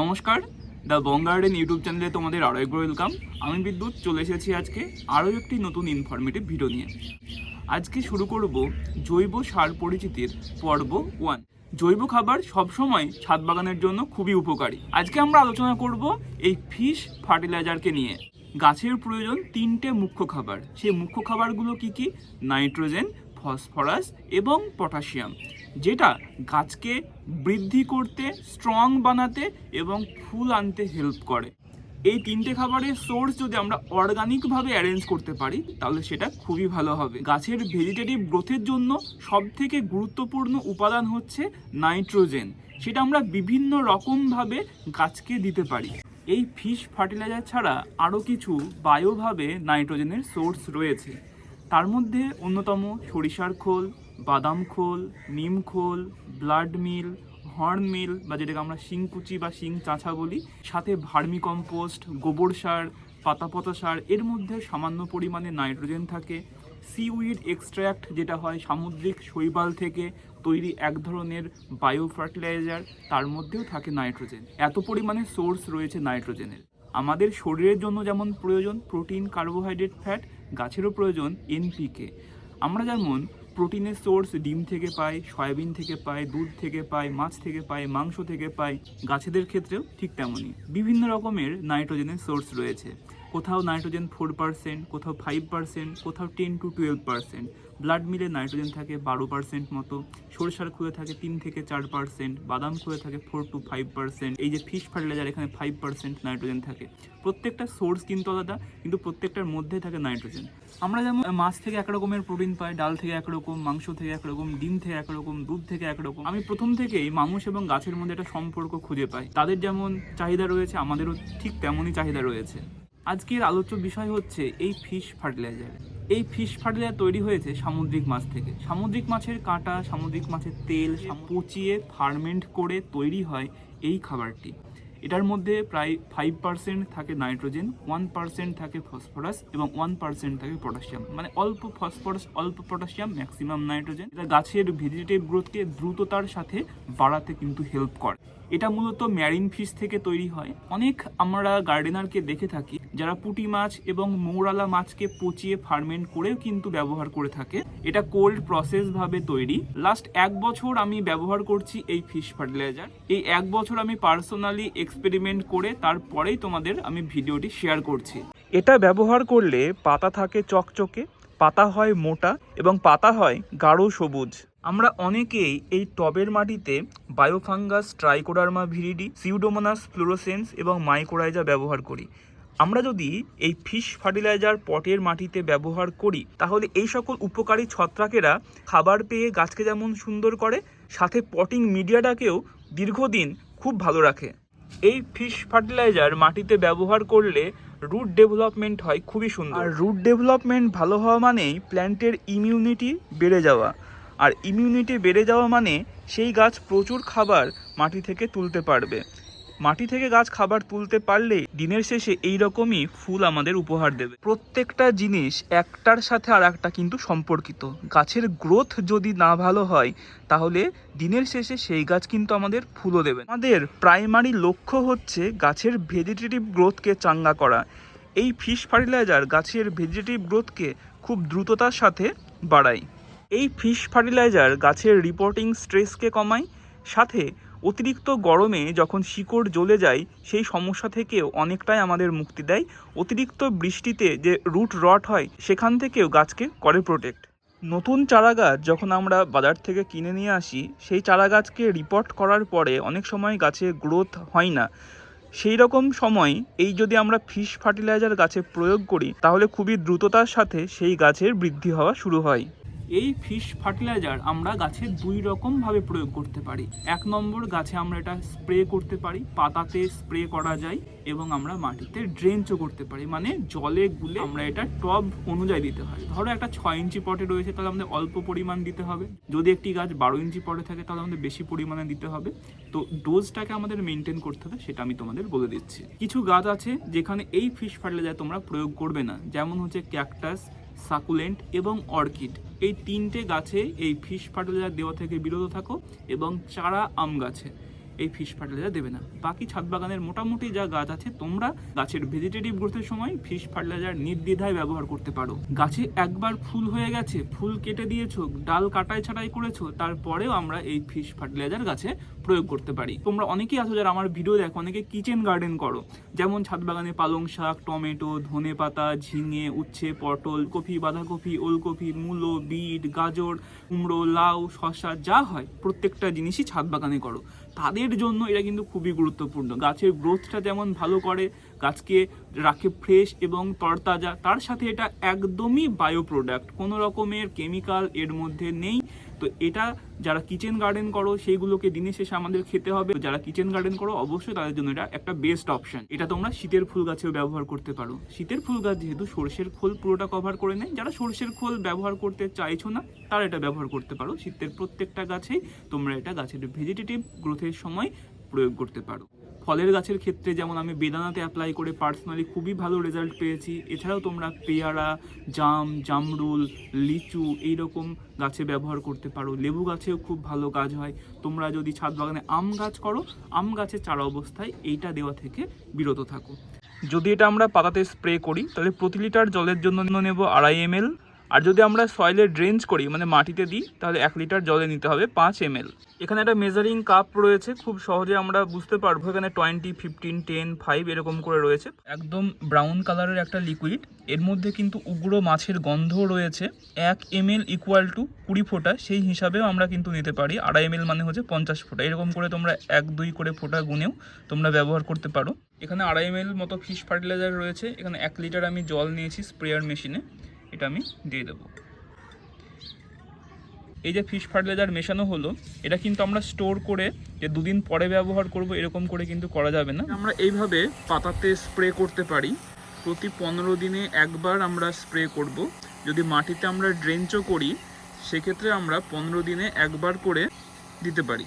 নমস্কার, the Bong garden YouTube চ্যানেলে তোমাদের আরও একবার ওয়েলকাম। আমি বিদ্যুৎ, চলে এসেছি আজকে আরও একটি নতুন ইনফরমেটিভ ভিডিও নিয়ে। আজকে শুরু করব জৈব সার পরিচিতির পর্ব ওয়ান জৈব খাবার সবসময় ছাদ বাগানের জন্য খুবই উপকারী। আজকে আমরা আলোচনা করব এই ফিশ ফার্টিলাইজারকে নিয়ে। গাছের প্রয়োজন তিনটে মুখ্য খাবার। সেই মুখ্য খাবারগুলো কি কি? নাইট্রোজেন ফসফরাস এবং পটাশিয়াম, যেটা গাছকে বৃদ্ধি করতে স্ট্রং বানাতে এবং ফুল আনতে হেল্প করে। এই তিনটে খাবারের সোর্স যদি আমরা অর্গানিকভাবে অ্যারেঞ্জ করতে পারি, তাহলে সেটা খুবই ভালো হবে। গাছের ভেজিটেটিভ গ্রোথের জন্য সব থেকে গুরুত্বপূর্ণ উপাদান হচ্ছে নাইট্রোজেন সেটা আমরা বিভিন্ন রকমভাবে গাছকে দিতে পারি। এই ফিশ ফার্টিলাইজার ছাড়া আরও কিছু বায়োভাবে নাইট্রোজেনের সোর্স রয়েছে। তার মধ্যে অন্যতম সরিষার খোল, বাদাম খোল, নিম খোল, ব্লাড মিল, হর্ন মিল বা যেটাকে আমরা শিংকুচি বা শিং চাঁচা বলি, সাথে ভার্মি কম্পোস্ট গোবর সার পাতাপতা সার, এর মধ্যে সামান্য পরিমাণে নাইট্রোজেন থাকে। সিউইড এক্সট্র্যাক্ট যেটা হয় সামুদ্রিক শৈবাল থেকে তৈরি এক ধরনের বায়ো ফার্টিলাইজার তার মধ্যেও থাকে নাইট্রোজেন। এত পরিমাণে সোর্স রয়েছে নাইট্রোজেনের। আমাদের শরীরের জন্য যেমন প্রয়োজন প্রোটিন, কার্বোহাইড্রেট, ফ্যাট গাছেরও প্রয়োজন এনপিকে আমরা যেমন প্রোটিনের সোর্স ডিম থেকে পাই, সয়াবিন থেকে পাই, দুধ থেকে পাই, মাছ থেকে পাই, মাংস থেকে পাই, গাছেদের ক্ষেত্রেও ঠিক তেমনই। বিভিন্ন রকমের নাইট্রোজেনের সোর্স রয়েছে। কোথাও নাইট্রোজেন ফোর পার্সেন্ট, কোথাও ফাইভ পার্সেন্ট, কোথাও ten to twelve percent. Blood মিলে নাইট্রোজেন থাকে বারো পার্সেন্ট মতো, সরষার খুলে থাকে তিন থেকে চার পার্সেন্ট, বাদাম খুলে থাকে ফোর টু ফাইভ পার্সেন্ট। এই যে ফিশ ফার্টিলাইজার, এখানে ফাইভ পার্সেন্ট নাইট্রোজেন থাকে। প্রত্যেকটা সোর্স কিন্তু আলাদা, কিন্তু প্রত্যেকটার মধ্যে থাকে নাইট্রোজেন। আমরা যেমন মাছ থেকে এক রকমের প্রোটিন পাই, ডাল থেকে একরকম মাংস থেকে একরকম ডিম থেকে একরকম দুধ থেকে একরকম আমি প্রথম থেকেই মানুষ এবং গাছের মধ্যে একটা সম্পর্ক খুঁজে পাই। তাদের যেমন চাহিদা রয়েছে, আমাদেরও ঠিক তেমনই চাহিদা রয়েছে। আজকের আলোচ্য বিষয় হচ্ছে এই ফিশ ফার্টিলাইজার। এই ফিশ ফার্টিলাইজার তৈরি হয়েছে সামুদ্রিক মাছ থেকে। সামুদ্রিক মাছের কাঁটা, সামুদ্রিক মাছের তেল পচিয়ে ফার্মেন্ট করে তৈরি হয় এই খাবারটি। এটার মধ্যে প্রায় ফাইভ পার্সেন্ট থাকে নাইট্রোজেন ওয়ান পার্সেন্ট থাকে ফসফরাস এবং ওয়ান পার্সেন্ট থাকে পটাশিয়াম। মানে অল্প ফসফরাস, অল্প পটাশিয়াম ম্যাক্সিমাম নাইট্রোজেন এটা গাছের ভেজিটেটিভ গ্রোথকে দ্রুততার সাথে বাড়াতে কিন্তু হেল্প করে। এটা মূলত ম্যারিন ফিশ থেকে তৈরি হয়। অনেক আমরা গার্ডেনারকে দেখে থাকি যারা পুঁটি মাছ এবং মৌরালা মাছকে পচিয়ে ফার্মেন্ট করেও কিন্তু ব্যবহার করে থাকে। এটা কোল্ড প্রসেস ভাবে তৈরি। লাস্ট এক বছর আমি ব্যবহার করছি এই ফিশ ফার্টিলাইজার। এই এক বছর আমি পার্সোনালি এক্সপেরিমেন্ট করে তারপরেই তোমাদের আমি ভিডিওটি শেয়ার করছি। এটা ব্যবহার করলে পাতা থাকে চকচকে, পাতা হয় মোটা এবং পাতা হয় গাঢ় সবুজ। আমরা অনেকেই এই টবের মাটিতে biofungus, Trichoderma viride, Pseudomonas, fluorescens এবং মাইকোরাইজা ব্যবহার করি। আমরা যদি এই ফিশ ফার্টিলাইজার পটের মাটিতে ব্যবহার করি, তাহলে এই সকল উপকারী ছত্রাকেরা খাবার পেয়ে গাছকে যেমন সুন্দর করে, সাথে পটিং মিডিয়াটাকেও দীর্ঘদিন খুব ভালো রাখে। এই ফিশ ফার্টিলাইজার মাটিতে ব্যবহার করলে রুট ডেভেলপমেন্ট হয় খুবই সুন্দর। আর রুট ডেভেলপমেন্ট ভালো হওয়া মানেই প্ল্যান্টের ইমিউনিটি বেড়ে যাওয়া। আর ইমিউনিটি বেড়ে যাওয়া মানে সেই গাছ প্রচুর খাবার মাটি থেকে তুলতে পারবে। মাটি থেকে গাছ খাবার তুলতে পারলে দিনের শেষে এই রকমই ফুল আমাদের উপহার দেবে। প্রত্যেকটা জিনিস একটার সাথে আর একটা কিন্তু সম্পর্কিত। গাছের গ্রোথ যদি না ভালো হয়, তাহলে দিনের শেষে সেই গাছ কিন্তু আমাদের ফুলও দেবে। আমাদের প্রাইমারি লক্ষ্য হচ্ছে গাছের ভেজিটেটিভ গ্রোথকে চাঙ্গা করা। এই ফিশ ফার্টিলাইজার গাছের ভেজিটেটিভ গ্রোথকে খুব দ্রুততার সাথে বাড়ায়। এই ফিশ ফার্টিলাইজার গাছের রিপোর্টিং স্ট্রেসকে কমায়, সাথে অতিরিক্ত গরমে যখন শিকড় জ্বলে যায়, সেই সমস্যা থেকেও অনেকটাই আমাদের মুক্তি দেয়। অতিরিক্ত বৃষ্টিতে যে রুট রট হয়, সেখান থেকেও গাছকে করে প্রোটেক্ট নতুন চারা গাছ যখন আমরা বাজার থেকে কিনে নিয়ে আসি, সেই চারা গাছকে রিপোর্ট করার পরে অনেক সময় গাছে গ্রোথ হয় না। সেই রকম সময় এই যদি আমরা ফিশ ফার্টিলাইজার গাছে প্রয়োগ করি, তাহলে খুবই দ্রুততার সাথে সেই গাছের বৃদ্ধি হওয়া শুরু হয়। এই ফিশ ফার্টিলাইজার আমরা গাছে দুই রকম ভাবে প্রয়োগ করতে পারি। এক নম্বর গাছে আমরা এটা স্প্রে করতে পারি, পাতাতে স্প্রে করা যায় এবং আমরা মাটিতে ড্রেঞ্চও করতে পারি। মানে জলে গুলে আমরা এটা টব অনুযায়ী দিতে হয়। ধরো একটা ছয় ইঞ্চি পটে রয়েছে, তাহলে আমাদের অল্প পরিমাণ দিতে হবে। যদি একটি গাছ বারো ইঞ্চি পটে থাকে, তাহলে আমাদের বেশি পরিমাণে দিতে হবে। তো ডোজটাকে আমাদের মেনটেন করতে হবে, সেটা আমি তোমাদের বলে দিচ্ছি। কিছু গাছ আছে যেখানে এই ফিশ ফার্টিলাইজার তোমরা প্রয়োগ করবে না। যেমন হচ্ছে ক্যাকটাস সাকুলেন্ট এবং অর্কিড এই তিনটে গাছে এই ফিশ ফার্টিলাইজার দেওয়া থেকে বিরত থাকো এবং চারা আম গাছে। এই ফিশ ফার্টিলাইজার দেবে না। বাকি ছাদ বাগানের মোটামুটি যা গাছ আছে, তোমরা গাছের ভেজিটেটিভ গ্রোথের সময় ফিশ ফার্টিলাইজার নির্দ্বিধায় ব্যবহার করতে পারো। গাছে একবার ফুল হয়ে গেছে, ফুল কেটে দিয়েছ, ডাল কাটাই ছাটাই করেছ, তারপরেও আমরা এই ফিশ ফার্টিলাইজার গাছে প্রয়োগ করতে পারি। তোমরা অনেকেই আছো যারা আমার ভিডিও দেখো, অনেকে কিচেন গার্ডেন করো। যেমন ছাদ বাগানে পালং শাক, টমেটো, ধনে পাতা, ঝিঙে, উচ্ছে, পটল, কপি, বাঁধাকপি, ওলকপি, মূলো, বিট, গাজর, কুমড়ো, লাউ, শসা, যা হয়, প্রত্যেকটা জিনিসই ছাদ বাগানে করো। তাদের জন্য এটা কিন্তু খুবই গুরুত্বপূর্ণ। গাছের গ্রোথটা যেমন ভালো করে, গাছকে রাখে ফ্রেশ এবং তরতাজা, তার সাথে এটা একদমই বায়ো প্রোডাক্ট কোনো রকমের কেমিক্যাল এর মধ্যে নেই। তো এটা যারা কিচেন গার্ডেন করো, সেইগুলোকে দিনের শেষে আমাদের খেতে হবে। যারা কিচেন গার্ডেন করো, অবশ্যই তাদের জন্য এটা একটা বেস্ট অপশন এটা তোমরা শীতের ফুল গাছেও ব্যবহার করতে পারো। শীতের ফুল গাছ যেহেতু সর্ষের খোল পুরোটা কভার করে নেয়, যারা সর্ষের খোল ব্যবহার করতে চাইছো না, তারা এটা ব্যবহার করতে পারো। শীতের প্রত্যেকটা গাছেই তোমরা এটা গাছের ভেজিটেটিভ গ্রোথের সময় প্রয়োগ করতে পারো। ফলের গাছের ক্ষেত্রে যেমন আমি বেদানাতে অ্যাপ্লাই করে পার্সোনালি খুবই ভালো রেজাল্ট পেয়েছি। এছাড়াও তোমরা পেয়ারা, জাম, জামরুল, লিচু এইরকম গাছে ব্যবহার করতে পারো। লেবু গাছেও খুব ভালো কাজ হয়। তোমরা যদি ছাদ বাগানে আম গাছ করো, আম গাছের চারা অবস্থায় এইটা দেওয়া থেকে বিরত থাকো। যদি এটা আমরা পাতাতে স্প্রে করি, তাহলে প্রতি লিটার জলের জন্য নেব আড়াই এম আর যদি আমরা সয়েলে ড্রেঞ্চ করি মানে মাটিতে দিই, তাহলে এক লিটার জলে নিতে হবে পাঁচ এম এখানে একটা মেজারিং কাপ রয়েছে, খুব সহজে আমরা বুঝতে পারব। এখানে টোয়েন্টি ফিফটিন টেন ফাইভ এরকম করে রয়েছে। একদম ব্রাউন কালারের একটা লিকুইড এর মধ্যে কিন্তু উগ্র মাছের গন্ধ রয়েছে। এক এম এল ইকুয়াল টু কুড়ি ফোঁটা, সেই হিসাবেও আমরা কিন্তু নিতে পারি। আড়াই এম মানে হচ্ছে পঞ্চাশ ফোঁটা। এরকম করে তোমরা এক, দুই করে ফোঁটা গুনেও তোমরা ব্যবহার করতে পারো। এখানে আড়াই এম মতো ফিশ ফার্টিলাইজার রয়েছে। এখানে এক লিটার আমি জল নিয়েছি স্প্রেয়ার মেশিনে। এটা আমি দিয়ে দেবো। এই যে ফিশ ফার্টিলাইজার মেশানো হলো, এটা কিন্তু আমরা স্টোর করে যে দুদিন পরে ব্যবহার করব, এরকম করে কিন্তু করা যাবে না। আমরা এইভাবে পাতাতে স্প্রে করতে পারি। প্রতি পনেরো দিনে একবার আমরা স্প্রে করব। যদি মাটিতে আমরা ড্রেঞ্চও করি, সেক্ষেত্রে আমরা পনেরো দিনে একবার করে দিতে পারি।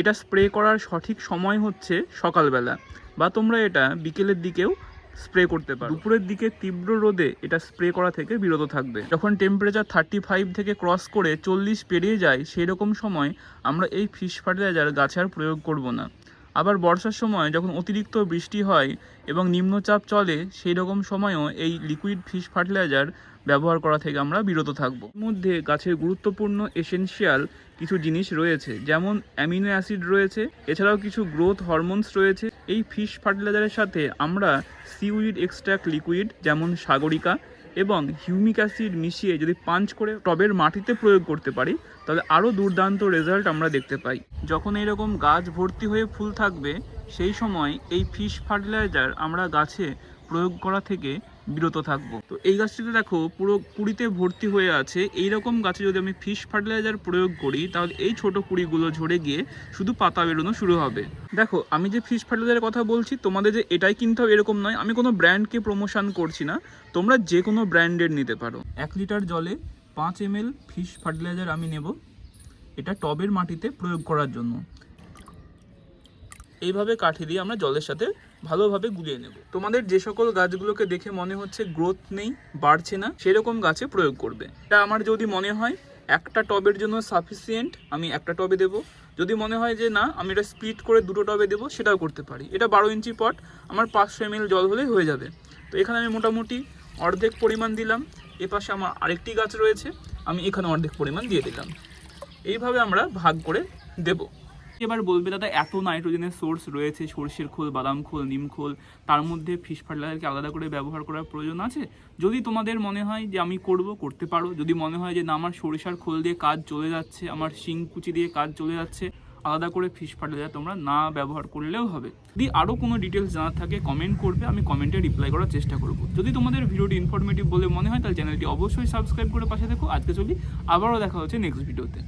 এটা স্প্রে করার সঠিক সময় হচ্ছে সকালবেলা। বা তোমরা এটা বিকেলের দিকেও স্প্রে করতে পারো। দুপুরের দিকে তীব্র রোদে এটা স্প্রে করা থেকে বিরত থাকবে। যখন টেম্পারেচার থার্টি ফাইভ থেকে ক্রস করে চল্লিশ পেরিয়ে যায় সেই রকম সময় আমরা এই ফিশ ফার্টিলাইজার গাছে আর প্রয়োগ করব না। আবার বর্ষার সময় যখন অতিরিক্ত বৃষ্টি হয় এবং নিম্নচাপ চলে সেই রকম সময়ও এই লিকুইড ফিশ ফার্টিলাইজার ব্যবহার করা থেকে আমরা বিরত থাকব। মধ্যে গাছের গুরুত্বপূর্ণ এসেনশিয়াল কিছু জিনিস রয়েছে, যেমন অ্যামিনো অ্যাসিড রয়েছে, এছাড়াও কিছু গ্রোথ হরমোনস রয়েছে এই ফিশ ফার্টিলাইজারের সাথে আমরা সিউইড এক্সট্রাক্ট লিকুইড যেমন সাগরিকা এবং হিউমিক অ্যাসিড মিশিয়ে যদি পাঞ্চ করে টবের মাটিতে প্রয়োগ করতে পারি, তাহলে আরও দুর্দান্ত রেজাল্ট আমরা দেখতে পাই। যখন এরকম গাছ ভর্তি হয়ে ফুল থাকবে, সেই সময় এই ফিশ ফার্টিলাইজার আমরা গাছে প্রয়োগ করা থেকে বিরত থাকব। তো এই গাছটিতে দেখো পুরো কুড়িতে ভর্তি হয়ে আছে। এই রকম গাছে যদি আমি ফিশ ফার্টিলাইজার প্রয়োগ করি, তাহলে এই ছোট কুড়িগুলো ঝরে গিয়ে শুধু পাতা বেরোনো শুরু হবে। দেখো, আমি যে ফিশ ফার্টিলাইজারের কথা বলছি, তোমাদের যে এটাই কিনতে হবে এরকম নয়। আমি কোনো ব্র্যান্ডকে প্রমোশন করছি না। তোমরা যে কোনো ব্র্যান্ডের নিতে পারো। এক লিটার জলে পাঁচ এম ফিশ ফার্টিলাইজার আমি নেব। এটা টবের মাটিতে প্রয়োগ করার জন্য। এইভাবে কাঠি দিয়ে আমরা জলের সাথে ভালোভাবে গুলিয়ে নেব। তোমাদের যে সকল গাছগুলোকে দেখে মনে হচ্ছে গ্রোথ নেই, বাড়ছে না, সেরকম গাছে প্রয়োগ করবে। এটা আমার যদি মনে হয়, একটা টবের জন্য সাফিসিয়েন্ট আমি একটা টবে দেব। যদি মনে হয় যে না, আমি এটা স্প্লিট করে দুটো টবে দেবো, সেটাও করতে পারি। এটা বারো ইঞ্চি পট আমার পাঁচশো এম জল হলেই হয়ে যাবে। তো এখানে আমি মোটামুটি অর্ধেক পরিমাণ দিলাম। এপাশে আমার আরেকটি গাছ রয়েছে, আমি এখানে অর্ধেক পরিমাণ দিয়ে দিলাম। এইভাবে আমরা ভাগ করে দেব। এবার বলবে, দাদা, এত নাইট্রোজেনের সোর্স রয়েছে, সর্ষের খোল, বাদাম খোল, নিম খোল, তার মধ্যে ফিশ ফার্টিলাইজারকে আলাদা করে ব্যবহার করার প্রয়োজন আছে? যদি তোমাদের মনে হয় যে আমি করব, করতে পারো। যদি মনে হয় যে না, আমার সরিষার খোল দিয়ে কাজ চলে যাচ্ছে, আমার শিং কুচি দিয়ে কাজ চলে যাচ্ছে, আলাদা করে ফিশ ফার্টিলাইজার তোমরা না ব্যবহার করলেও হবে। যদি আরও কোনো ডিটেলস জানার থাকে কমেন্ট করবে, আমি কমেন্টে রিপ্লাই করার চেষ্টা করব। যদি তোমাদের ভিডিওটি ইনফরমেটিভ বলে মনে হয়, তাহলে চ্যানেলটি অবশ্যই সাবস্ক্রাইব করে পাশে দেখো আজকে চলি, আবারও দেখা হচ্ছে নেক্সট ভিডিওতে